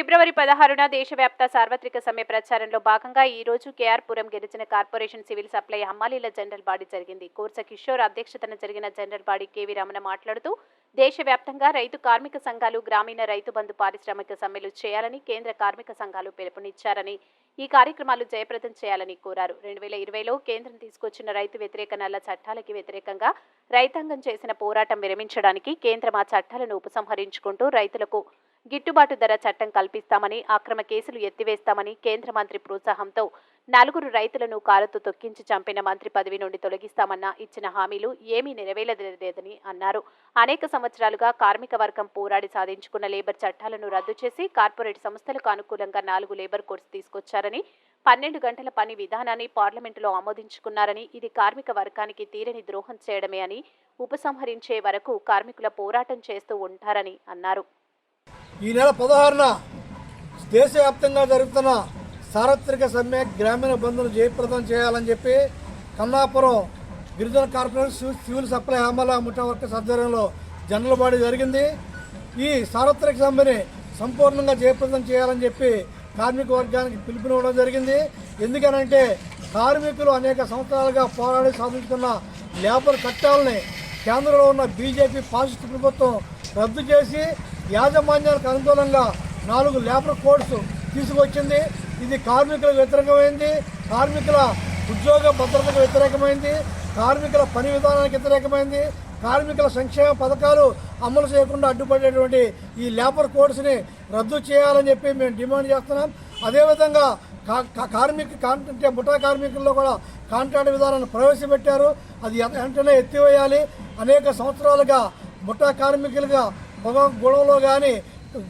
ఫిబ్రవరి పదహారున దేశవ్యాప్త సార్వత్రిక సమ్మె ప్రచారంలో భాగంగా ఈ రోజు కేఆర్ పురం గిరిజన కార్పొరేషన్ సివిల్ సప్లై హమ్మాలీల జనరల్ బాడీ జరిగింది. కోర్స కిషోర్ అధ్యక్షతన జరిగిన జనరల్ బాడీ కేవీ రమణ మాట్లాడుతూ దేశవ్యాప్తంగా రైతు కార్మిక సంఘాలు గ్రామీణ రైతు బంధు పారిశ్రామిక సమ్మెలు చేయాలని కేంద్ర కార్మిక సంఘాలు పిలుపునిచ్చారని ఈ కార్యక్రమాలు జయప్రదం చేయాలని కోరారు. రెండు వేల ఇరవైలో కేంద్రం తీసుకొచ్చిన రైతు వ్యతిరేక నల్ల చట్టాలకి వ్యతిరేకంగా రైతాంగం చేసిన పోరాటం విరమించడానికి కేంద్రం ఆ చట్టాలను ఉపసంహరించుకుంటూ రైతులకు గిట్టుబాటు ధర చట్టం కల్పిస్తామని అక్రమ కేసులు ఎత్తివేస్తామని కేంద్ర మంత్రి ప్రోత్సాహంతో నలుగురు రైతులను కారుతో తొక్కించి చంపిన మంత్రి పదవి నుండి తొలగిస్తామన్న ఇచ్చిన హామీలు ఏమీ నెరవేరలేదని అన్నారు. అనేక సంవత్సరాలుగా కార్మిక వర్గం పోరాడి సాధించుకున్న లేబర్ చట్టాలను రద్దు చేసి కార్పొరేట్ సంస్థలకు అనుకూలంగా నాలుగు లేబర్ కోడ్స్ తీసుకొచ్చారని పన్నెండు గంటల పని విధానాన్ని పార్లమెంటులో ఆమోదించుకున్నారని ఇది కార్మిక వర్గానికి తీరని ద్రోహం చేయడమే అని ఉపసంహరించే వరకు కార్మికుల పోరాటం చేస్తూ ఉంటారని అన్నారు. ఈ నెల పదహారున దేశవ్యాప్తంగా జరుగుతున్న సార్వత్రిక సమ్మె గ్రామీణ బంధువులు జయప్రదం చేయాలని చెప్పి కన్నాపురం గిరిజన కార్పొరేషన్ సివిల్- సప్లై హమాల ముఠా వర్కర్స్ ఆధ్వర్యంలో జనరల్ బాడీ జరిగింది. ఈ సార్వత్రిక సమ్మెని సంపూర్ణంగా జయప్రదం చేయాలని చెప్పి కార్మిక వర్గానికి పిలుపునివ్వడం జరిగింది. ఎందుకనంటే కార్మికులు అనేక సంవత్సరాలుగా పోరాడి సాధించుకున్న లేబర్ చట్టాలని కేంద్రంలో ఉన్న బీజేపీ ఫాసిస్ట్ ప్రభుత్వం రద్దు చేసి యాజమాన్యానికి అనుకూలంగా నాలుగు లేబర్ కోడ్స్ తీసుకొచ్చింది. ఇది కార్మికులకు వ్యతిరేకమైంది. కార్మికుల ఉద్యోగ భద్రతకు వ్యతిరేకమైంది. కార్మికుల పని విధానానికి వ్యతిరేకమైంది. కార్మికుల సంక్షేమ పథకాలు అమలు చేయకుండా అడ్డుపడేటువంటి ఈ లేబర్ కోడ్స్ని రద్దు చేయాలని చెప్పి మేము డిమాండ్ చేస్తున్నాం. అదేవిధంగా కా- కార్మిక కాన్- అంటే ముఠా కార్మికుల్లో కూడా కాంట్రాక్ట్ విధానాన్ని ప్రవేశపెట్టారు. అది వెంటనే ఎత్తివేయాలి. అనేక సంవత్సరాలుగా ముఠా కార్మికులుగా గొడవలో కానీ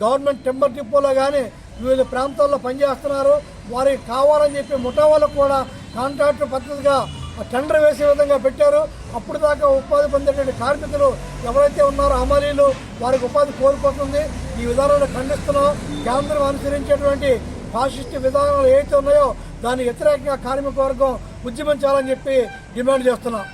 గవర్నమెంట్ టెంబర్ డిపోలో కానీ వివిధ ప్రాంతాల్లో పనిచేస్తున్నారు. వారికి కావాలని చెప్పి ముఠా వాళ్ళకు కూడా కాంట్రాక్టు పద్ధతిగా టెండర్ వేసే విధంగా పెట్టారు. అప్పుడు దాకా ఉపాధి పొందేటువంటి కార్మికులు ఎవరైతే ఉన్నారో అమలీలు వారికి ఉపాధి కోల్పోతుంది. ఈ విధానాన్ని ఖండిస్తున్నాం. కేంద్రం అనుసరించేటువంటి ఫాసిస్ట్ విధానాలు ఏవైతే ఉన్నాయో దానికి వ్యతిరేకంగా కార్మిక వర్గం ఉద్యమించాలని చెప్పి డిమాండ్ చేస్తున్నాం.